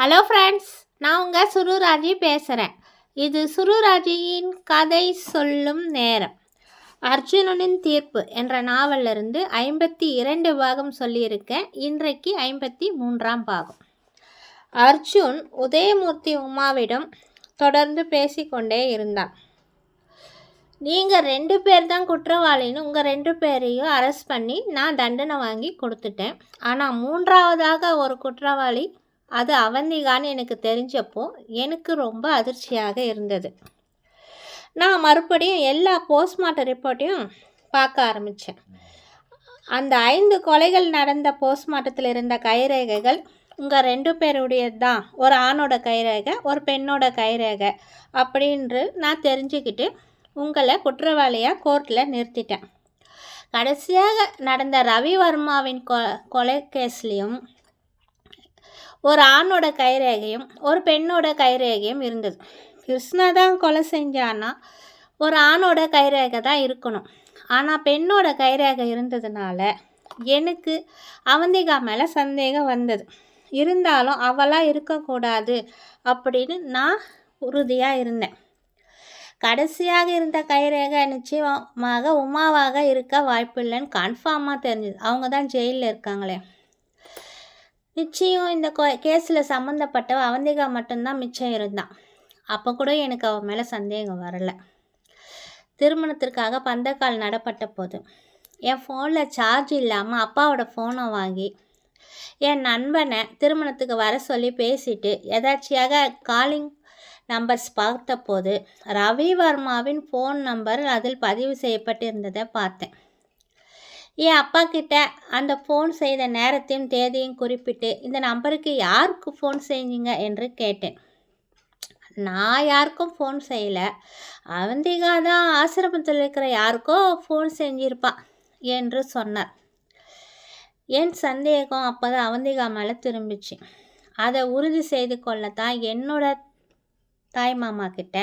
Hello friends நான் உங்கள் சுருராஜி பேசுகிறேன் இது சுருராஜியின் கதை சொல்லும் நேரம். அர்ஜுனனின் தீர்ப்பு என்ற நாவலிருந்து ஐம்பத்தி இரண்டு பாகம் சொல்லியிருக்கேன். இன்றைக்கு ஐம்பத்தி மூன்றாம் பாகம். அர்ஜுன் உதயமூர்த்தி உமாவிடம் தொடர்ந்து பேசிக்கொண்டே இருந்தான். நீங்கள் ரெண்டு பேர் தான் குற்றவாளின்னு உங்கள் ரெண்டு பேரையும் அரெஸ்ட் பண்ணி நான் தண்டனை வாங்கி கொடுத்துட்டேன். ஆனால் மூன்றாவதாக ஒரு குற்றவாளி அது அவந்திகான்னு எனக்கு தெரிஞ்சப்போ எனக்கு ரொம்ப அதிர்ச்சியாக இருந்தது. நான் மறுபடியும் எல்லா போஸ்ட்மார்ட்டம் ரிப்போர்ட்டையும் பார்க்க ஆரம்பித்தேன் அந்த ஐந்து கொலைகள் நடந்த போஸ்ட்மார்ட்டத்தில் இருந்த கைரேகைகள் உங்கள் ரெண்டு பேருடையது தான் ஒரு ஆணோட கைரேகை ஒரு பெண்ணோட கைரேகை அப்படின்று நான் தெரிஞ்சுக்கிட்டு உங்களை குற்றவாளியாக கோர்ட்டில் நிறுத்திட்டேன். கடைசியாக நடந்த ரவிவர்மாவின் கொ கொலை கேஸ்லேயும் ஒரு ஆணோட கைரேகையும் ஒரு பெண்ணோட கைரேகையும் இருந்தது. கிருஷ்ணா தான் கொலை செஞ்சான்னா ஒரு ஆணோட கைரேகை தான் இருக்கணும். ஆனால் பெண்ணோட கைரேகை இருந்ததுனால எனக்கு அவந்திகா மேலே சந்தேகம் வந்தது. இருந்தாலும் அவளாக இருக்கக்கூடாது அப்படின்னு நான் உறுதியாக இருந்தேன். கடைசியாக இருந்த கைரேகை நிச்சயமாக உமாவாக இருக்க வாய்ப்பில்லைன்னு கன்ஃபார்மாக தெரிஞ்சுது. அவங்க தான் ஜெயிலில் இருக்காங்களே. நிச்சயம் இந்த கேஸில் சம்மந்தப்பட்ட அவந்திகா மட்டும்தான் மிச்சம் இருந்தான் அப்போ கூட எனக்கு அவன் மேலே சந்தேகம் வரலை. திருமணத்திற்காக பந்தக்கால் நடப்பட்ட போது என் ஃபோனில் சார்ஜ் இல்லாமல் அப்பாவோட ஃபோனை வாங்கி என் நண்பனை திருமணத்துக்கு வர சொல்லி பேசிட்டு எதாச்சியாக காலிங் நம்பர்ஸ் பார்த்தபோது ரவி வர்மாவின் ஃபோன் நம்பர் அதில் பதிவு செய்யப்பட்டிருந்ததை பார்த்தேன். என் அப்பா கிட்ட அந்த ஃபோன் செய்த நேரத்தையும் தேதியும் குறிப்பிட்டு இந்த நம்பருக்கு யாருக்கு ஃபோன் செஞ்சீங்க என்று கேட்டேன். நான் யாருக்கும் ஃபோன் செய்யலை. அவந்திகா தான் ஆசிரமத்தில் இருக்கிற யாருக்கோ ஃபோன் செஞ்சிருப்பான் என்று சொன்னார். என் சந்தேகம் அப்போ தான் அவந்திகா மேலே திரும்பிச்சு. அதை உறுதி செய்து கொள்ளத்தான் என்னோட தாய் மாமா கிட்ட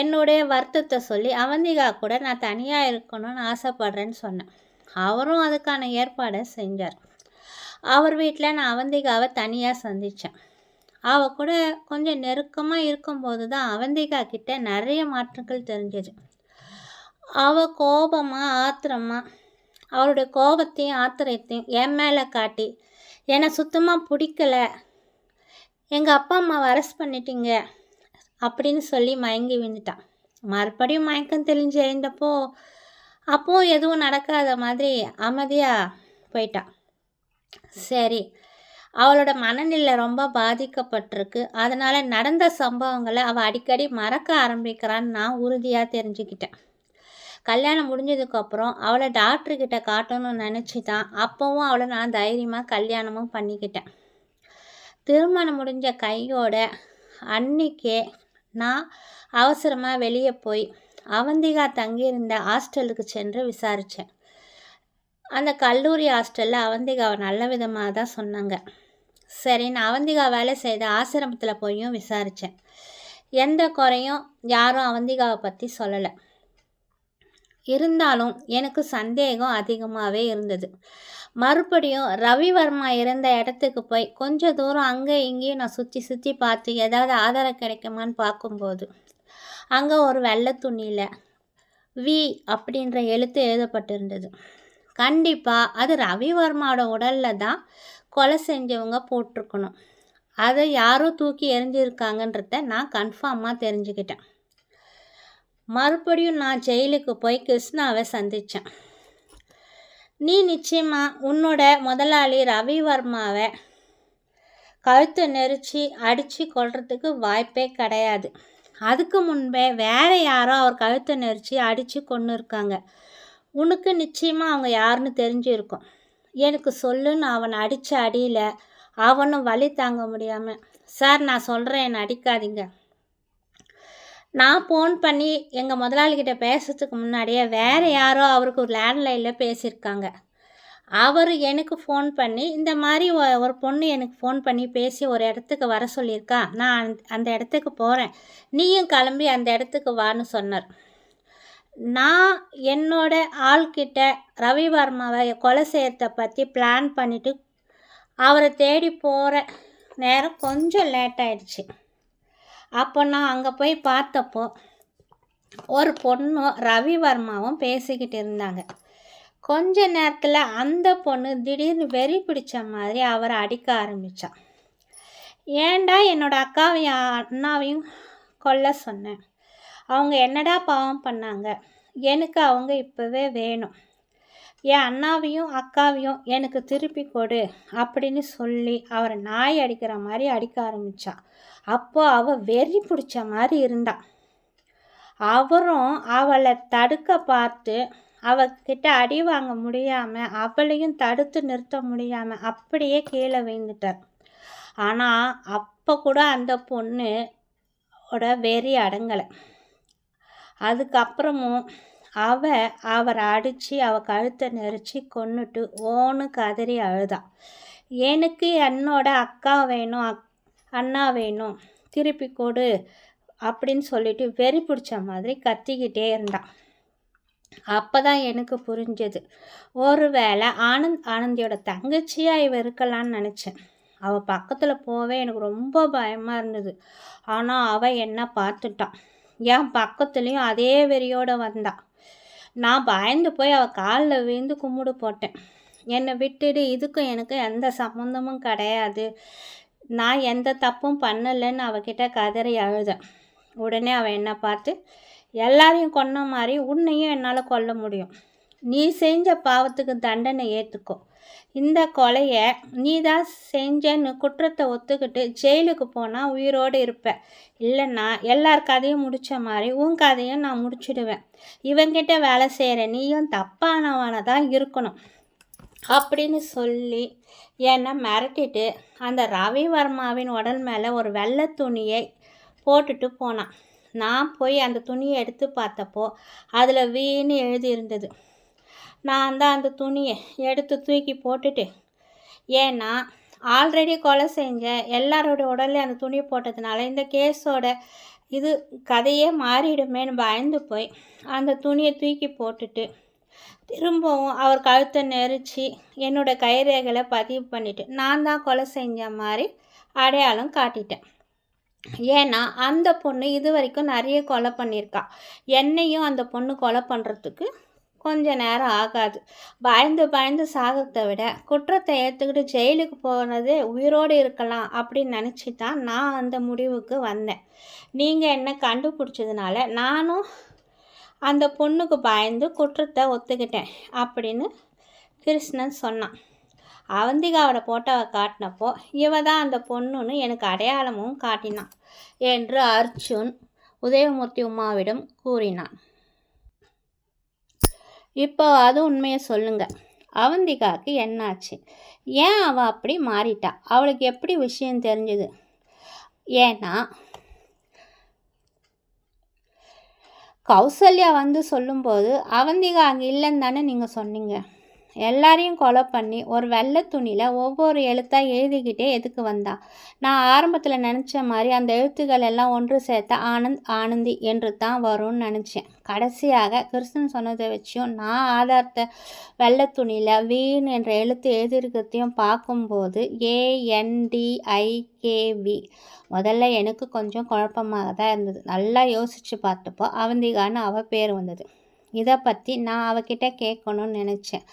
என்னுடைய வருத்தத்தை சொல்லி அவந்திகா கூட நான் தனியாக இருக்கணும்னு ஆசைப்பட்றேன்னு சொன்னேன். அவரும் அதுக்கான ஏற்பாடை செஞ்சார். அவர் வீட்டில் நான் அவந்திகாவை தனியாக சந்தித்தேன் அவள் கூட கொஞ்சம் நெருக்கமாக இருக்கும்போது தான் அவந்திகா கிட்ட நிறைய மாற்றங்கள் தெரிஞ்சது. அவள் கோபமாக ஆத்திரமாக அவளுடைய கோபத்தையும் ஆத்திரத்தையும் என் மேலே காட்டி என்னை சுத்தமாக பிடிக்கல. எங்கள் அப்பா அம்மாவை அரெஸ்ட் பண்ணிட்டீங்க. அப்படின்னு சொல்லி மயங்கி விழுந்துட்டான் மறுபடியும் மயக்கம் தெளிஞ்சு எழுந்தப்போ அப்போவும் எதுவும் நடக்காத மாதிரி அமைதியாக போயிட்டான் சரி அவளோட மனநிலை ரொம்ப பாதிக்கப்பட்டிருக்கு. அதனால் நடந்த சம்பவங்களை அவள் அடிக்கடி மறக்க ஆரம்பிக்கிறான்னு நான் உறுதியாக தெரிஞ்சுக்கிட்டேன். கல்யாணம் முடிஞ்சதுக்கப்புறம் அவளை டாக்டர்கிட்ட காட்டணும்னு நினச்சி தான் அப்போவும் அவளை நான் தைரியமாக கல்யாணமும் பண்ணிக்கிட்டேன். திருமணம் முடிஞ்ச கையோட அன்னைக்கே நான் அவசரமாக வெளியே போய் அவந்திகா தங்கியிருந்த ஹாஸ்டலுக்கு சென்று விசாரித்தேன் அந்த கல்லூரி ஹாஸ்டலில் அவந்திகாவை நல்ல விதமாக தான் சொன்னாங்க. சரி நான் அவந்திகா வேலை செய்த ஆசிரமத்தில் போயும் விசாரித்தேன் எந்த குறையும் யாரும் அவந்திகாவை பற்றி சொல்லலை. இருந்தாலும் எனக்கு சந்தேகம் அதிகமாகவே இருந்தது. மறுபடியும் ரவிவர்மா இருந்த இடத்துக்கு போய் கொஞ்ச தூரம் அங்கே இங்கேயும் நான் சுற்றி சுற்றி பார்த்து ஏதாவது ஆதாரம் கிடைக்குமான்னு பார்க்கும்போது அங்கே ஒரு வெள்ளை துணியில் வி அப்படின்ற எழுத்து எழுதப்பட்டிருந்தது. கண்டிப்பாக அது ரவிவர்மாவோட உடலில் தான் கொலை செஞ்சவங்க போட்டிருக்கணும். அதை யாரோ தூக்கி எரிஞ்சிருக்காங்கன்றத நான் கன்ஃபார்மாக தெரிஞ்சுக்கிட்டேன். மறுபடியும் நான் ஜெயிலுக்கு போய் கிருஷ்ணாவை சந்தித்தேன் நீ நிச்சயமாக உன்னோட முதலாளி ரவிவர்மாவை கழுத்தை நெரிச்சு அடித்து கொள்றதுக்கு வாய்ப்பே கிடையாது. அதுக்கு முன்பே வேறு யாரோ அவர் கழுத்தை நெரிச்சு அடித்து கொண்டு இருக்காங்க. உனக்கு நிச்சயமாக அவங்க யாருன்னு தெரிஞ்சிருக்கும். எனக்கு சொல்லுன்னு அவனை அடித்த அடியில் அவனும் வழி தாங்க முடியாமல் சார் நான் சொல்கிறேன் என்னை அடிக்காதீங்க. நான் ஃபோன் பண்ணி எங்கள் முதலாளிகிட்ட பேசுறதுக்கு முன்னாடியே வேறு யாரோ அவருக்கு ஒரு லேண்ட்லைனில் பேசியிருக்காங்க. அவர் எனக்கு ஃபோன் பண்ணி இந்த மாதிரி ஒரு பொண்ணு எனக்கு ஃபோன் பண்ணி பேசி ஒரு இடத்துக்கு வர சொல்லியிருக்கா. நான் அந்த இடத்துக்கு போகிறேன் நீயும் கிளம்பி அந்த இடத்துக்கு வான்னு சொன்னார். நான் என்னோட ஆள்கிட்ட ரவி வர்மாவை கொலை செய்யறத பற்றி பிளான் பண்ணிவிட்டு அவரை தேடி போகிற நேரம் கொஞ்சம் லேட் ஆயிடுச்சு. அப்போ நான் அங்கே போய் பார்த்தப்போ ஒரு பொண்ணும் ரவிவர்மாவும் பேசிக்கிட்டு இருந்தாங்க. கொஞ்ச நேரத்தில் அந்த பொண்ணு திடீர்னு வெறி பிடிச்ச மாதிரி அவரை அடிக்க ஆரம்பித்தான் ஏண்டா என்னோடய அக்காவையும் அண்ணாவையும் கொல்ல சொன்னேன் அவங்க என்னடா பாவம் பண்ணாங்க? எனக்கு அவங்க இப்போவே வேணும். என் அண்ணாவையும் அக்காவையும் எனக்கு திருப்பி கொடு அப்படின்னு சொல்லி அவரை நாய் அடிக்கிற மாதிரி அடிக்க ஆரம்பித்தா அப்போ அவள் வெறி பிடிச்ச மாதிரி இருந்தாள் அவரும் அவளை தடுக்க பார்த்து அவகிட்ட அடி வாங்க முடியாமல் அவளையும் தடுத்து நிறுத்த முடியாமல் அப்படியே கீழே விழுந்துட்டார். ஆனால் அப்போ கூட அந்த பொண்ணு ஓட வெறி அடங்கலை. அதுக்கப்புறமும் அவ அவரை அடித்து அவ கழுத்தை நெரிச்சு கொண்டுட்டு ஓன்னு கதறி அழுதான் எனக்கு என்னோட அக்கா வேணும் அக் அண்ணா வேணும் திருப்பி கொடு அப்படின்னு சொல்லிட்டு வெறி பிடிச்ச மாதிரி கத்திக்கிட்டே இருந்தான் அப்போ தான் எனக்கு புரிஞ்சது. ஒரு வேளை ஆனந்த் ஆனந்தியோட தங்கச்சியாக இவ இருக்கலான்னு நினச்சேன். அவள் பக்கத்தில் போவே எனக்கு ரொம்ப பயமாக இருந்தது. ஆனால் அவள் என்ன பார்த்துட்டான் என் பக்கத்துலேயும் அதே வெறியோடு வந்தாள் நான் பயந்து போய் அவள் காலில் விழுந்து கும்பிடு போட்டேன். என்னை விட்டுடு இதுக்கும் எனக்கு எந்த சம்மந்தமும் கிடையாது. நான் எந்த தப்பும் பண்ணலைன்னு அவகிட்ட கதறி அழுதேன். உடனே அவள் என்னை பார்த்து எல்லாரையும் கொன்ன மாதிரி உன்னையும் என்னால் கொல்ல முடியும். நீ செஞ்ச பாவத்துக்கு தண்டனை ஏற்றுக்கோ இந்த கொலையை நீ தான் செஞ்சேன்னு குற்றத்தை ஒத்துக்கிட்டு ஜெயிலுக்கு போனால் உயிரோடு இருப்ப. இல்லைன்னா எல்லார் கதையும் முடித்த மாதிரி உன் கதையும் நான் முடிச்சிடுவேன். இவங்கிட்ட வேலை செய்கிற நீயும் தப்பானவனை தான் இருக்கணும். அப்படின்னு சொல்லி என்னை மிரட்டிட்டு அந்த ரவிவர்மாவின் உடல் மேலே ஒரு வெள்ளை துணியை போட்டுட்டு போனான். நான் போய் அந்த துணியை எடுத்து பார்த்தப்போ அதில் வீணு எழுதியிருந்தது நான் தான் அந்த துணியை எடுத்து தூக்கி போட்டுட்டு ஏன்னா ஆல்ரெடி கொலை செஞ்ச எல்லாரோட உடல்ல அந்த துணி போட்டதுனால இந்த கேஸோட இது கதையே மாறிடுமேன்னு பயந்து போய் அந்த துணியை தூக்கி போட்டுட்டு திரும்பவும் அவர் கழுத்தை நெரிச்சு என்னோட கைரேகளை பதிவு பண்ணிவிட்டு நான் தான் கொலை செஞ்ச மாதிரி அடையாளம் காட்டிட்டேன். ஏன்னா அந்த பொண்ணு இது வரைக்கும் நிறைய கொலை பண்ணியிருக்கா. என்னையும் அந்த பொண்ணு கொலை பண்ணுறதுக்கு கொஞ்ச நேரம் ஆகாது. பயந்து பயந்து சாகத்தை விட குற்றத்தை ஏற்றுக்கிட்டு ஜெயிலுக்கு போனது உயிரோடு இருக்கலாம் அப்படின்னு நினச்சி தான் நான் அந்த முடிவுக்கு வந்தேன். நீங்கள் என்ன கண்டுபிடிச்சதுனால நானும் அந்த பொண்ணுக்கு பயந்து குற்றத்தை ஒத்துக்கிட்டேன் அப்படின்னு கிருஷ்ணன் சொன்னான். அவந்திகாவோட போட்டோவை காட்டினப்போ இவ தான் அந்த பொண்ணுன்னு எனக்கு அடையாளமும் காட்டினான் என்று அர்ஜுன் உதயமூர்த்தி உமாவிடம் கூறினான். இப்போ அது உண்மையை சொல்லுங்கள் அவந்திகாவுக்கு என்னாச்சு? ஏன் அவள் அப்படி மாறிட்டா? அவளுக்கு எப்படி விஷயம் தெரிஞ்சுது? ஏன்னா கௌசல்யா வந்து சொல்லும்போது அவந்திகா அங்கே இல்லைன்னு தானே நீங்கள் சொன்னீங்க? எல்லாரையும் கொலை பண்ணி ஒரு வெள்ளை துணியில் ஒவ்வொரு எழுத்தாக எழுதிக்கிட்டே எதுக்கு வந்தா? நான் ஆரம்பத்தில் நினச்ச மாதிரி அந்த எழுத்துக்கள் எல்லாம் ஒன்று சேர்த்த ஆனந்த் ஆனந்தி என்று தான் வரும்னு நினச்சேன். கடைசியாக கிருஷ்ணன் சொன்னதை வச்சும் நான் ஆதாரத்தை வெள்ளை துணியில் வீண் என்ற எழுத்து எழுதியிருக்கிறதையும் பார்க்கும்போது ஏஎன்டிஐகேவி முதல்ல எனக்கு கொஞ்சம் குழப்பமாக தான் இருந்தது. நல்லா யோசித்து பார்த்தப்போ அவந்திகான்னு அவள் பேர் வந்தது. இதை பற்றி நான் அவகிட்ட கேட்கணும்னு நினச்சேன்.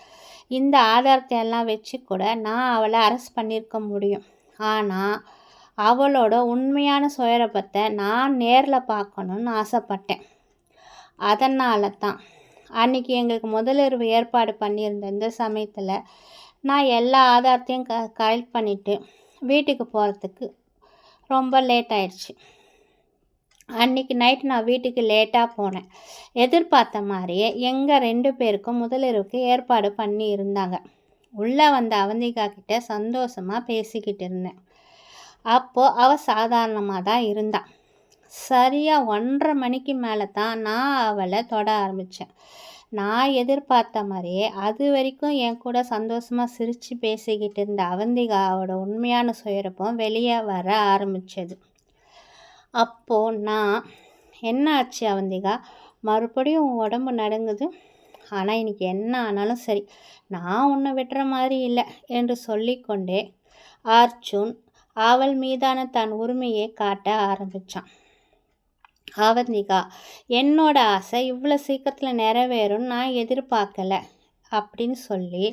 இந்த ஆதாரத்தை எல்லாம் வச்சு கூட நான் அவளை அரெஸ்ட் பண்ணியிருக்க முடியும். ஆனால் அவளோட உண்மையான சுயரபத்தை நான் நேரில் பார்க்கணுன்னு ஆசைப்பட்டேன். அதனால தான் அன்றைக்கி எங்களுக்கு முதலிரவு ஏற்பாடு பண்ணியிருந்த இந்த சமயத்தில் நான் எல்லா ஆதாரத்தையும் க கலெக்ட் பண்ணிவிட்டு வீட்டுக்கு போகிறதுக்கு ரொம்ப லேட் ஆயிடுச்சு. அன்றைக்கி நைட் நான் வீட்டுக்கு லேட்டாக போனேன். எதிர்பார்த்த மாதிரியே எங்கள் ரெண்டு பேருக்கும் முதலிரவுக்கு ஏற்பாடு பண்ணி இருந்தாங்க. உள்ளே வந்த அவந்திகா கிட்ட சந்தோஷமாக பேசிக்கிட்டு இருந்தேன். அப்போது அவள் சாதாரணமாக தான் இருந்தாள் சரியாக ஒன்றரை மணிக்கு மேலே தான் நான் அவளை தொட ஆரம்பித்தேன் நான் எதிர்பார்த்த மாதிரியே அது வரைக்கும் என் கூட சந்தோஷமாக சிரித்து பேசிக்கிட்டு இருந்த அவந்திகாவோட உண்மையான சுயரப்பம் வெளியே வர ஆரம்பித்தது அப்போது நான் என்ன ஆச்சு அவந்திகா? மறுபடியும் உன் உடம்பு நடுங்குது? ஆனால் இன்னைக்கு என்ன ஆனாலும் சரி நான் உன்னை விட்டுற மாதிரி இல்லை என்று சொல்லிக்கொண்டே அர்ஜுன் அவள் மீதான தன் உரிமையை காட்ட ஆரம்பித்தான் அவந்திகா என்னோட ஆசை இவ்வளோ சீக்கிரத்தில் நிறைவேறும் நான் எதிர்பார்க்கல அப்படின்னு சொல்லி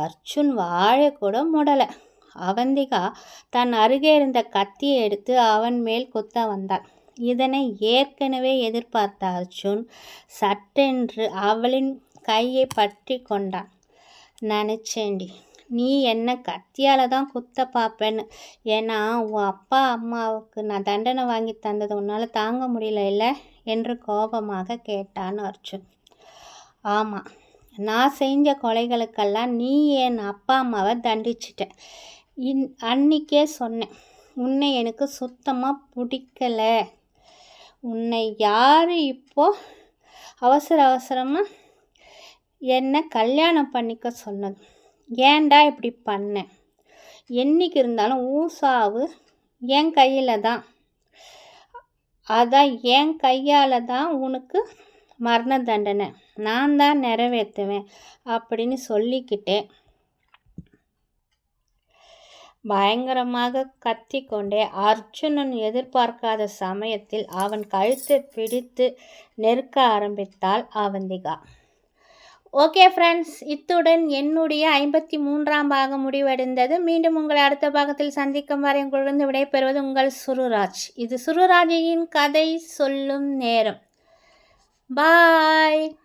அர்ஜுன் வாழை கூட முடலை. அவந்திகா தன் அருகே இருந்த கத்தியை எடுத்து அவன் மேல் குத்த வந்தாள். இதனை ஏற்கனவே எதிர்பார்த்த அர்ஜுன் சட்டென்று அவளின் கையை பற்றி கொண்டான். நினச்சேண்டி நீ என்ன கத்தியால் தான் குத்த பார்ப்பேன்னு ஏன்னா உன் அப்பா அம்மாவுக்கு நான் தண்டனை வாங்கி தந்தது உன்னால் தாங்க முடியல இல்லை என்று கோபமாக கேட்டான் அர்ஜுன். ஆமாம் நான் செஞ்ச கொலைகளுக்கெல்லாம் நீ என் அப்பா அம்மாவை தண்டிச்சிட்ட. இன் அன்னைக்கே சொன்னேன். உன்னை எனக்கு சுத்தமாக பிடிக்கலை. உன்னை யார் இப்போ அவசர அவசரமாக என்னை கல்யாணம் பண்ணிக்க சொன்னது? ஏன்டா இப்படி பண்ணேன் என்னைக்கு இருந்தாலும் ஊசாவு என் கையில் தான். அதான் என் கையால் தான் உனக்கு மரண தண்டனை. நான் தான் நிறைவேற்றுவேன் அப்படின்னு சொல்லிக்கிட்டேன். பயங்கரமாக கத்திக்கொண்டே அர்ஜுனன் எதிர்பார்க்காத சமயத்தில் அவன் கழுத்தை பிடித்து நெருக்க ஆரம்பித்தாள் அவந்திகா. ஓகே ஃப்ரெண்ட்ஸ் இத்துடன் என்னுடைய ஐம்பத்தி மூன்றாம் பாகம் முடிவடைந்தது. மீண்டும் உங்களை அடுத்த பாகத்தில் சந்திக்கும் வரை உங்களிடம் விடைபெறுவது உங்கள் சுருராஜ். இது சுருராஜியின் கதை சொல்லும் நேரம். பாய்